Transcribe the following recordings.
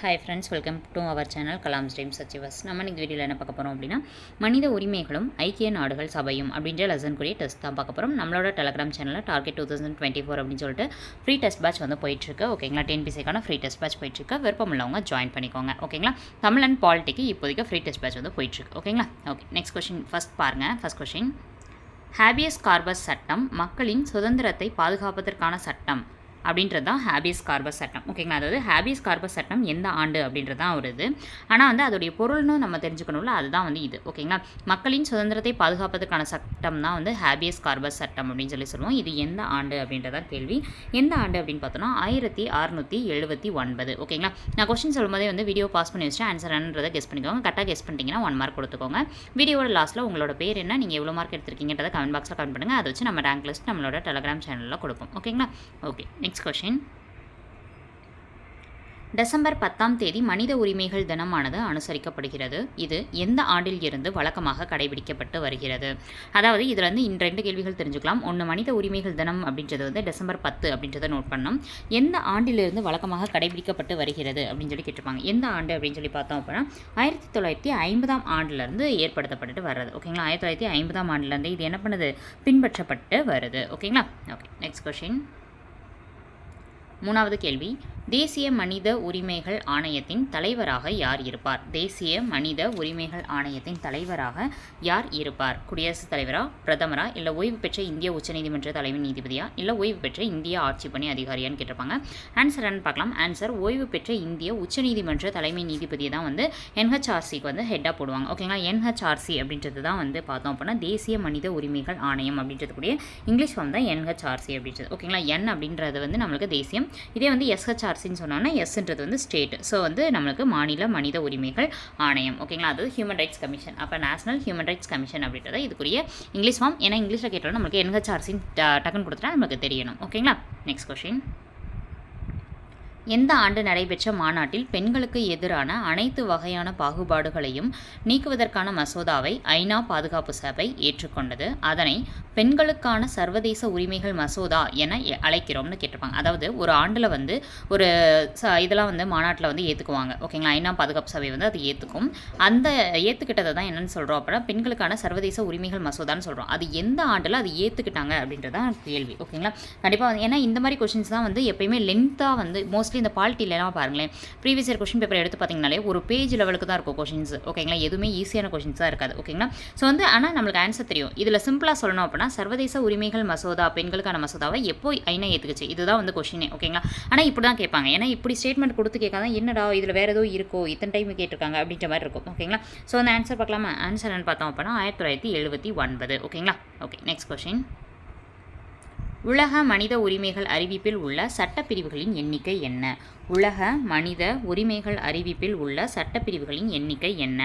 Hi friends welcome to our channel Kalam stream சச்சிவாஸ் நம்ம இன்னைக்கு வீடியோவில் என்ன பார்க்க போகிறோம் அப்படின்னா மனித உரிமைகளும் ஐக்கிய நாடுகள் சபையும் அப்படின்ற லெசன் கூடிய டெஸ்ட் தான் பார்க்க போகிறோம் நம்மளோட டெலகிராம் சேனலில் target two thousand twenty four அப்படின்னு சொல்லிட்டு ஃப்ரீ டெஸ்ட் பேட்ச் வந்து போயிட்டுருக்கு. ஓகேங்களா டிஎன்பிசிக்கான ஃப்ரீ டெஸ்ட் பேட்ச் போயிட்டுருக்கு. விருப்பம் உள்ளவங்க ஜாயின் பண்ணிக்கோங்க. ஓகேங்களா தமிழ் அண்ட் பாலிட்டிக்கு இப்போதைக்கு ஃப்ரீ டெஸ்ட் பேட்ச் வந்து போயிட்டுருக்கு. ஓகேங்களா ஓகே நெக்ஸ்ட் கொஷின் ஃபஸ்ட் பாருங்கள் ஃபஸ்ட் கொஷின் ஹேபியஸ் கார்பஸ் சட்டம் மக்களின் சுதந்திரத்தை பாதுகாப்பதற்கான சட்டம். அப்படின்றது தான் ஹேபிஸ் கார்பஸ் சட்டம் ஓகேங்களா அதாவது ஹேபிஸ் கார்பஸ் சட்டம் எந்த ஆண்டு அப்படின்றது தான் ஒரு இது. ஆனால் வந்து அதோடைய பொருள்னு நம்ம தெரிஞ்சுக்கணும்ல அதுதான் வந்து இது. ஓகேங்களா மக்களின் சுதந்திரத்தை பாதுகாப்பதற்கான சட்டம் தான் வந்து ஹேபியஸ் கார்பஸ் சட்டம் அப்படின்னு சொல்லி சொல்லுவோம். இது எந்த ஆண்டு அப்படின்றதான் கேள்வி. எந்த ஆண்டு அப்படின்னு பார்த்தோன்னா ஆயிரத்தி அறுநூற்றி எழுபத்தி ஒன்பது. ஓகேங்களா நான் கொஸ்டின் சொல்லும்போதே வந்து வீடியோ பாஸ் பண்ணி வச்சுட்டு ஆன்சர் என்னன்றதை கெஸ் பண்ணிக்கோங்க. கரெக்டாக கெஸ் பண்ணிட்டீங்கன்னா ஒன் மார்க் கொடுத்துக்கோங்க. வீடியோட லாஸ்ட்டில் உங்களோட பேர் என்ன நீங்கள் எவ்வளோ மார்க் எடுத்திருக்கீங்கன்றதை கமெண்ட் பாக்ஸில் கமெண்ட் பண்ணுங்கள் அதை வச்சு நம்ம ரேங்க் லிஸ்ட் நம்மளோட டெலகிராம் சேனலில் கொடுப்போம். ஓகேங்களா ஓகே நெக்ஸ்ட் கொஷின் டிசம்பர் பத்தாம் தேதி மனித உரிமைகள் தினமானது அனுசரிக்கப்படுகிறது. இது எந்த ஆண்டில் இருந்து வழக்கமாக கடைபிடிக்கப்பட்டு வருகிறது? அதாவது இதில் வந்து இந்த ரெண்டு கேள்விகள் தெரிஞ்சுக்கலாம். ஒன்று மனித உரிமைகள் தினம் அப்படின்றது வந்து டிசம்பர் பத்து அப்படின்றத நோட் பண்ணோம் எந்த ஆண்டிலிருந்து வழக்கமாக கடைபிடிக்கப்பட்டு வருகிறது அப்படின்னு சொல்லி கேட்டிருப்பாங்க. எந்த ஆண்டு அப்படின்னு சொல்லி பார்த்தோம் அப்படின்னா ஆயிரத்தி தொள்ளாயிரத்தி ஐம்பதாம் ஆண்டுலேருந்து ஏற்படுத்தப்பட்டு வர்றது. ஓகேங்களா ஆயிரத்தி தொள்ளாயிரத்தி ஐம்பதாம் ஆண்டுலேருந்து இது என்ன பண்ணுது? பின்பற்றப்பட்டு வருது. ஓகேங்களா ஓகே நெக்ஸ்ட் கொஷின் மூணாவது கேள்வி. தேசிய மனித உரிமைகள் ஆணையத்தின் தலைவராக யார் இருப்பார்? தேசிய மனித உரிமைகள் ஆணையத்தின் தலைவராக யார் இருப்பார்? குடியரசுத் தலைவரா பிரதமரா இல்லை ஓய்வு பெற்ற இந்திய உச்சநீதிமன்ற தலைமை நீதிபதியா இல்லை ஓய்வு பெற்ற இந்திய ஆட்சி பணி அதிகாரியான்னு கேட்டிருப்பாங்க. ஆன்சர் என்ன பார்க்கலாம். ஆன்சர் ஓய்வு பெற்ற இந்திய உச்சநீதிமன்ற தலைமை நீதிபதி தான் வந்து என்ஹெச்ஆர்சிக்கு வந்து ஹெட்டாக போடுவாங்க. ஓகேங்களா என்ஹெச்ஆர்சி அப்படின்றது தான் வந்து பார்த்தோம் அப்படின்னா தேசிய மனித உரிமைகள் ஆணையம் அப்படின்றது கூடிய இங்கிலீஷ் ஃபார்ம் தான் என்ஹெச்ஆர்சி அப்படின்றது. ஓகேங்களா என் அப்படின்றது வந்து நம்மளுக்கு தேசியம். இதே வந்து எஸ்ஹெச்ஆர்சின்னு சொன்னோன்னா எஸ்ன்றது வந்து ஸ்டேட் ஸோ வந்து நம்மளுக்கு மாநில மனித உரிமைகள் ஆணையம். ஓகேங்களா அது ஹியூமன் ரைட்ஸ் கமிஷன் அப்போ நேஷனல் ஹியூமன் ரைட்ஸ் கமிஷன் அப்படின்றத இதுக்குரிய இங்கிலீஷ் ஃபார்ம் ஏன்னா இங்கிலீஷில் கேட்டாலும் நம்மளுக்கு என்ஹெச்ஆர்சின்னு டக்குன்னு கொடுத்துட்டா நம்மளுக்கு தெரியணும். ஓகேங்களா நெக்ஸ்ட் கொஷின் எந்த ஆண்டு நடைபெற்ற மாநாட்டில் பெண்களுக்கு எதிரான அனைத்து வகையான பாகுபாடுகளையும் நீக்குவதற்கான மசோதாவை ஐநா பாதுகாப்பு சபை ஏற்றுக்கொண்டது. அதனை பெண்களுக்கான சர்வதேச உரிமைகள் மசோதா என அழைக்கிறோம்னு கேட்டிருப்பாங்க. அதாவது ஒரு ஆண்டில் வந்து ஒரு ச இதெல்லாம் வந்து மாநாட்டில் வந்து ஏற்றுக்குவாங்க ஓகேங்களா? ஐநா பாதுகாப்பு சபை வந்து அது ஏற்றுக்கும் அந்த ஏற்றுக்கிட்டதை தான் என்னென்னு சொல்கிறோம் அப்படின்னா பெண்களுக்கான சர்வதேச உரிமைகள் மசோதான்னு சொல்கிறோம் அது எந்த ஆண்டில் அது ஏற்றுக்கிட்டாங்க அப்படின்றதான் கேள்வி. ஓகேங்களா? கண்டிப்பாக வந்து ஏன்னா இந்த மாதிரி கொஷின்ஸ் தான் வந்து எப்பயுமே லென்த்தாக வந்து மோஸ்ட்லி மோஸ்ட்லி இந்த பாலிட்டிலலாம் பாருங்களேன். ப்ரீவியஸ் இயர் கொஷின் பேப்பர் எடுத்து பார்த்தீங்கனாலே ஒரு பேஜ் லெவலுக்கு தான் இருக்கும் கொஷின்ஸ் ஓகேங்களா எதுவுமே ஈஸியான கொஷின்ஸ் தான் இருக்காது. ஓகேங்களா ஸோ வந்து ஆனால் நம்மளுக்கு ஆன்சர் தெரியும். இதில் சிம்பிளாக சொல்லணும் அப்படின்னா சர்வதேச உரிமைகள் மசோதா பெண்களுக்கான மசோதாவை எப்போ ஐநா ஏற்றுக்குச்சு இதுதான் வந்து கொஷினே ஓகேங்களா ஆனால் இப்படி தான் கேட்பாங்க. ஏன்னா இப்படி ஸ்டேட்மெண்ட் கொடுத்து கேட்காதான் என்னடா இதில் வேறு ஏதோ இருக்கோ இத்தனை டைம் கேட்டிருக்காங்க அப்படின்ற மாதிரி இருக்கும். ஓகேங்களா ஸோ அந்த ஆன்சர் பார்க்கலாமா? ஆன்சர் என்ன பார்த்தோம் அப்படின்னா ஆயிரத்தி தொள்ளாயிரத்தி எழுபத்தி ஒன்பது. ஓகேங்களா ஓகே நெக்ஸ்ட் கொஷின் உலக மனித உரிமைகள் அறிவிப்பில் உள்ள சட்டப்பிரிவுகளின் எண்ணிக்கை என்ன? உலக மனித உரிமைகள் அறிவிப்பில் உள்ள சட்டப்பிரிவுகளின் எண்ணிக்கை என்ன?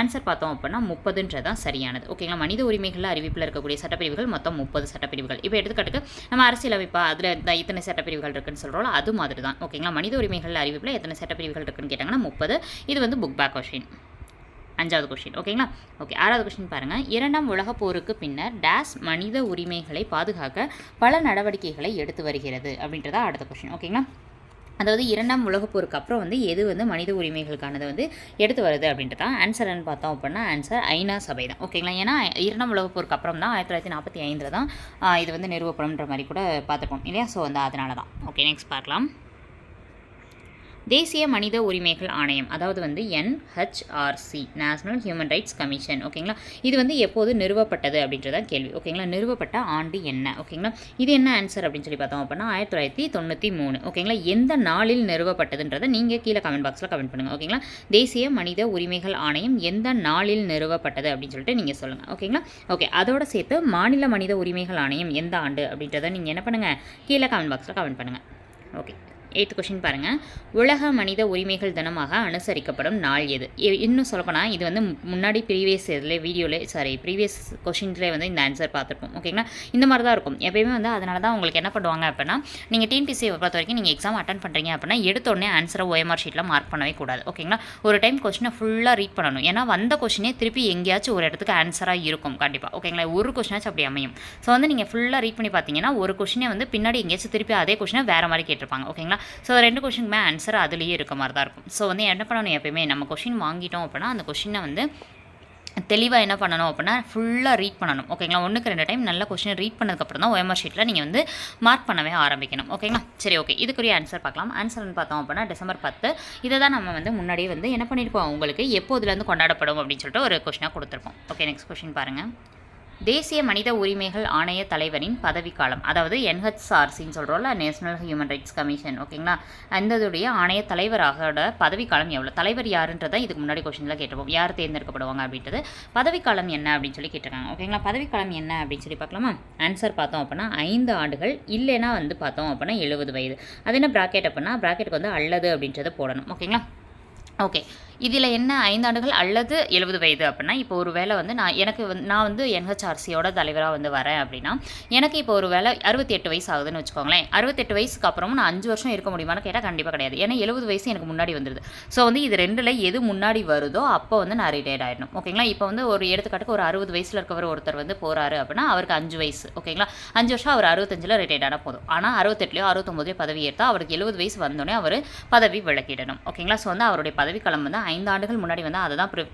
ஆன்சர் பார்த்தோம் அப்படின்னா முப்பதுன்றதான் சரியானது. ஓகேங்களா மனித உரிமைகள் அறிவிப்பில் இருக்கக்கூடிய சட்டப்பிரிவுகள் மொத்தம் முப்பது சட்டப்பிரிவுகள். இப்போ எடுத்துக்காட்டுக்கு நம்ம அரசியலமைப்பா அதில் இந்த இத்தனை சட்டப்பிரிவுகள் இருக்குன்னு சொல்கிறோம் அது மாதிரி தான் ஓகேங்களா மனித உரிமைகள் அறிவிப்பில் எத்தனை சட்டப்பிரிவுகள் இருக்குன்னு கேட்டாங்கன்னா முப்பது. இது வந்து புக் பேக் கொஷின் அஞ்சாவது கொஷின் ஓகேங்களா ஓகே ஆறாவது கொஷின் பாருங்கள் இரண்டாம் உலகப் போருக்கு பின்னர் டேஸ் மனித உரிமைகளை பாதுகாக்க பல நடவடிக்கைகளை எடுத்து வருகிறது அப்படின்றதா அடுத்த கொஷின் ஓகேங்களா அதாவது இரண்டாம் உலகப் போருக்கு அப்புறம் வந்து எது வந்து மனித உரிமைகளுக்கானது வந்து எடுத்து வருது அப்படின்ட்டு தான் ஆன்சர்னு பார்த்தோம் அப்படின்னா ஆன்சர் ஐநா சபை தான் ஓகேங்களா ஏன்னா இரண்டாம் உலகப் போருக்கு அப்புறம் தான் ஆயிரத்தி தொள்ளாயிரத்தி நாற்பத்தி ஐந்தில் தான் இது வந்து நிறுவப்படும்ன்ற மாதிரி கூட பார்த்துருப்போம் இல்லையா? ஸோ வந்து அதனால தான் ஓகே நெக்ஸ்ட் பார்க்கலாம். தேசிய மனித உரிமைகள் ஆணையம் அதாவது வந்து NHRC national human rights commission ஓகேங்களா? இது வந்து எப்போது நிறுவப்பட்டது அப்படின்றத கேள்வி. ஓகேங்களா? நிறுவப்பட்ட ஆண்டு என்ன? ஓகேங்களா? இது என்ன ஆன்சர் அப்படின்னு சொல்லி பார்த்தோம் அப்படின்னா ஆயிரத்தி தொள்ளாயிரத்தி தொண்ணூற்றி மூணு. ஓகேங்களா? எந்த நாளில் நிறுவப்பட்டதுன்றதை நீங்கள் கீழே கமெண்ட் பாக்ஸில் கமெண்ட் பண்ணுங்கள் ஓகேங்களா? தேசிய மனித உரிமைகள் ஆணையம் எந்த நாளில் நிறுவப்பட்டது அப்படின்னு சொல்லிட்டு நீங்கள் சொல்லுங்கள் ஓகேங்களா? ஓகே அதோட சேர்த்து மாநில மனித உரிமைகள் ஆணையம் எந்த ஆண்டு அப்படின்றத நீங்கள் என்ன பண்ணுங்கள் கீழே கமெண்ட் பாக்ஸில் கமெண்ட் பண்ணுங்கள் ஓகே. எய்த் கொஷின் பாருங்கள் உலக மனித உரிமைகள் தினமாக அனுசரிக்கப்படும் நாள் எது? இன்னும் சொல்லப்போனால் இது வந்து முன்னாடி ப்ரீவியஸ் இதில் வீடியோவில் சாரி ப்ரீவியஸ் கொஷின்ஸ்லேயே வந்து இந்த ஆன்சர் பார்த்துருப்போம். ஓகேங்களா இந்த மாதிரி தான் இருக்கும். எப்பயுமே வந்து அதனால தான் உங்களுக்கு என்ன பண்ணுவாங்க அப்படின்னா நீங்கள் டிஎன்பிசி பொறுத்த வரைக்கும் நீங்கள் எக்ஸாம் அட்டன் பண்ணுறீங்க அப்படின்னா எடுத்தோடனே ஆன்சரை ஓஎம்ஆர் ஷீட்டில் மார்க் பண்ணவே கூடாது. ஓகேங்களா ஒரு டைம் கொஷினை ஃபுல்லாக ரீட் பண்ணணும். ஏன்னா வந்த கொஷினே திருப்பி எங்கேயாச்சும் ஒரு இடத்துக்கு ஆன்சராக இருக்கும் கண்டிப்பாக ஓகேங்களா ஒரு கொஷினாச்சும் அப்படி அமையும். ஸோ வந்து நீங்கள் ஃபுல்லாக ரீட் பண்ணி பார்த்தீங்கன்னா ஒரு கொஷினே வந்து பின்னாடி எங்கேயாச்சும் திருப்பி அதே கொஷினை வேறு மாதிரி கேட்டிருப்பாங்க. ஓகேங்களா ஸோ ரெண்டு கொஷினுக்குமே ஆன்சர் அதுலேயே இருக்க மாதிரி தான் இருக்கும். ஸோ வந்து என்ன பண்ணணும் எப்பயுமே? நம்ம கொஷின் வாங்கிட்டோம் அப்படின்னா அந்த கொஷினை வந்து தெளிவாக என்ன பண்ணணும் அப்படின்னா ஃபுல்லாக ரீட் பண்ணணும். ஓகேங்களா ஒன்றுக்கு ரெண்டு டைம் நல்ல கொஷின் ரீட் பண்ணதுக்கப்புறம் தான் ஓஎம்ஆர் ஷீட்டில் நீங்கள் வந்து மார்க் பண்ணவே ஆரம்பிக்கணும். ஓகேங்களா சரி ஓகே இதுக்குரிய ஆன்சர் பார்க்கலாம். ஆன்சர்னு பார்த்தோம் அப்படின்னா டிசம்பர் பத்து. இதை தான் நம்ம வந்து முன்னாடியே வந்து என்ன பண்ணியிருப்போம் உங்களுக்கு எப்போதுலேருந்து கொண்டாடப்படும் அப்படின்னு சொல்லிட்டு ஒரு கொஷினாக கொடுத்துருப்போம். ஓகே நெக்ஸ்ட் கொஷின் பாருங்கள் தேசிய மனித உரிமைகள் ஆணைய தலைவரின் பதவிக்காலம் அதாவது என்ஹெச்ஆர்சின்னு சொல்கிறோம்ல நேஷனல் ஹியூமன் ரைட்ஸ் கமிஷன் ஓகேங்களா? அந்ததுடைய ஆணைய தலைவராக பதவிக்காலம் எவ்வளோ தலைவர் யாருன்றதை இதுக்கு முன்னாடி கொஷினில் கேட்டுப்போம் யார் தேர்ந்தெடுக்கப்படுவாங்க அப்படின்றது. பதவிக்காலம் என்ன அப்படின்னு சொல்லி கேட்டிருக்காங்க. ஓகேங்களா? பதவிக்காலம் என்ன அப்படின்னு சொல்லி பார்க்கலாமா? ஆன்சர் பார்த்தோம் அப்படின்னா ஐந்து ஆண்டுகள் இல்லைன்னா வந்து பார்த்தோம் அப்படின்னா எழுபது வயது. அது என்ன ப்ராக்கெட் அப்படின்னா ப்ராக்கெட்டுக்கு வந்து அல்லது அப்படின்றத போடணும். ஓகேங்களா? ஓகே. இதில் என்ன ஐந்தாண்டுகள் அல்லது எழுபது வயது அப்படின்னா இப்போ ஒரு வேலை வந்து நான் எனக்கு வந்து நான் வந்து என்ஹெச்ஆர்சியோட தலைவராக வந்து வரேன் அப்படின்னா எனக்கு இப்போ ஒரு வேலை அறுபத்தி எட்டு வயசு ஆகுதுன்னு வச்சுக்கோங்களேன். அறுபத்தெட்டு வயசுக்கு அப்புறமும் நான் அஞ்சு வருஷம் இருக்க முடியுமான்னு கேட்டால் கண்டிப்பாக கிடையாது. ஏன்னா எழுபது வயசு எனக்கு முன்னாடி வந்துடுது ஸோ வந்து இது ரெண்டில் எது முன்னாடி வருதோ அப்போ வந்து நான் ரிட்டையர்ட் ஆகிடணும் ஓகேங்களா? இப்போ வந்து ஒரு எடுத்துக்காட்டுக்கு ஒரு அறுபது வயசில் இருக்கவர் ஒருத்தர் வந்து போகிறாரு அப்படின்னா அவருக்கு அஞ்சு வயசு. ஓகேங்களா? அஞ்சு வருஷம் அவர் அறுபத்தஞ்சில் ரிட்டையர்ட் ஆனால் போதும். ஆனால் அறுபத்தெட்டுலையோ அறுபத்தொம்போதுலையோ பதவி ஏற்றா அவருக்கு எழுபது வயசு வந்தோடனே அவர் பதவி விளக்கிடணும் ஓகேங்களா? ஸோ வந்து அவருடைய பதவிக்காலம் வந்து ஐந்து ஆண்டுகள் முன்னாடி வந்து அதை தான் ப்ரி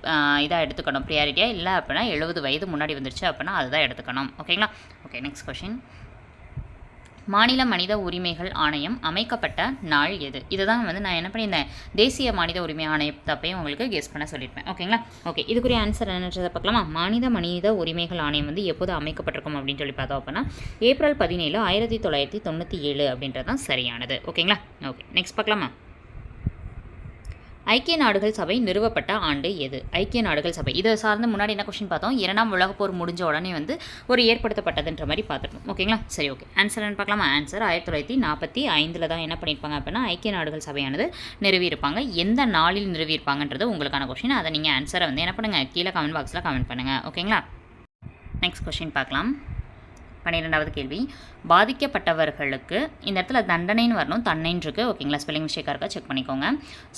இதாக எடுத்துக்கணும். ப்ரியாரிட்டியாக இல்லை அப்படின்னா எழுபது வயது முன்னாடி வந்துருச்சு அப்படின்னா அதுதான் எடுத்துக்கணும். ஓகேங்களா ஓகே நெக்ஸ்ட் கொஷின் மாநில மனித உரிமைகள் ஆணையம் அமைக்கப்பட்ட நாள் எது? இதுதான் வந்து நான் என்ன பண்ணியிருந்தேன்? தேசிய மனித உரிமை ஆணையத்தப்பையும் உங்களுக்கு கெஸ் பண்ண சொல்லியிருப்பேன். ஓகேங்களா ஓகே இதுக்குரிய ஆன்சர் என்னன்றதை பார்க்கலாமா? மாநில மனித உரிமைகள் ஆணையம் வந்து எப்போது அமைக்கப்பட்டிருக்கும் அப்படின்னு சொல்லி பார்த்தோம் அப்படின்னா ஏப்ரல் பதினேழு ஆயிரத்தி தொள்ளாயிரத்தி தொண்ணூற்றி ஏழு அப்படின்றது தான் சரியானது. ஓகேங்களா ஓகே நெக்ஸ்ட் பார்க்கலாமா? ஐக்கிய நாடுகள் சபை நிறுவப்பட்ட ஆண்டு எது? ஐக்கிய நாடுகள் சபை. இதை சார்ந்து முன்னாடி என்ன கொஸ்டின் பார்த்தோம்? இரண்டாம் உலகப் போர் முடிஞ்ச உடனே வந்து ஒரு ஏற்படுத்தப்பட்டதுன்ற மாதிரி பார்த்துருக்கோம் ஓகேங்களா சரி ஓகே ஆன்சர் என்ன பார்க்கலாமா? ஆன்சர் ஆயிரத்தி தொள்ளாயிரத்தி நாற்பத்தி ஐந்தில் தான் என்ன பண்ணியிருப்பாங்க அப்படின்னா ஐக்கிய நாடுகள் சபையானது நிறுவியிருப்பாங்க. எந்த நாளில் நிறுவியிருப்பாங்கன்றது உங்களுக்கான கொஷின் அதை நீங்கள் ஆன்சரை வந்து என்ன பண்ணுங்கள் கீழே கமெண்ட் பாக்ஸில் கமெண்ட் பண்ணுங்கள் ஓகேங்களா நெக்ஸ்ட் கொஷின் பார்க்கலாம். பன்னிரெண்டாவது கேள்வி. பாதிக்கப்பட்டவர்களுக்கு இந்த இடத்துல தண்டனைன்னு வரணும் தன்னைன்னு இருக்கு ஓகேங்களா? ஸ்பெல்லிங் மிஸ்டேக்காக இருக்கா? செக் பண்ணிக்கோங்க.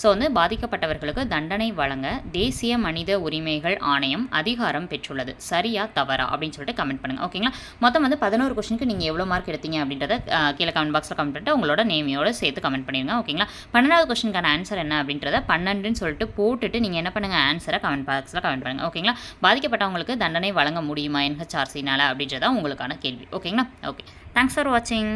ஸோ வந்து பாதிக்கப்பட்டவர்களுக்கு தண்டனை வழங்க தேசிய மனித உரிமைகள் ஆணையம் அதிகாரம் பெற்றுள்ளது. சரியா தவறா? அப்படின்னு சொல்லிட்டு கமெண்ட் பண்ணுங்கள் ஓகேங்களா? மொத்தம் வந்து பதினோரு கொஸ்டினுக்கு நீங்கள் எவ்வளோ மார்க் எடுத்தீங்க அப்படின்றத கீழே கமெண்ட் பாக்ஸில் கமெண்ட் பண்ணிட்டு உங்களோட நேமையோட சேர்த்து கமெண்ட் பண்ணிடுங்க. ஓகேங்களா? பன்னெண்டாவது கொஸ்டினுக்கான ஆன்சர் என்ன அப்படின்றத பன்னெண்டுன்னு சொல்லிட்டு போட்டுட்டு நீங்கள் என்ன பண்ணுங்கள் ஆன்சரை கமெண்ட் பாக்ஸில் கமெண்ட் பண்ணுங்கள் ஓகேங்களா? பாதிக்கப்பட்டவங்களுக்கு தண்டனை வழங்க முடியுமா? என்ஹெச்ஆர்சினால் அப்படின்றத உங்களுக்கான கேள்வி. கேள்வி. ஓகேங்களா ஓகே தேங்க்ஸ் ஃபார் வாட்சிங்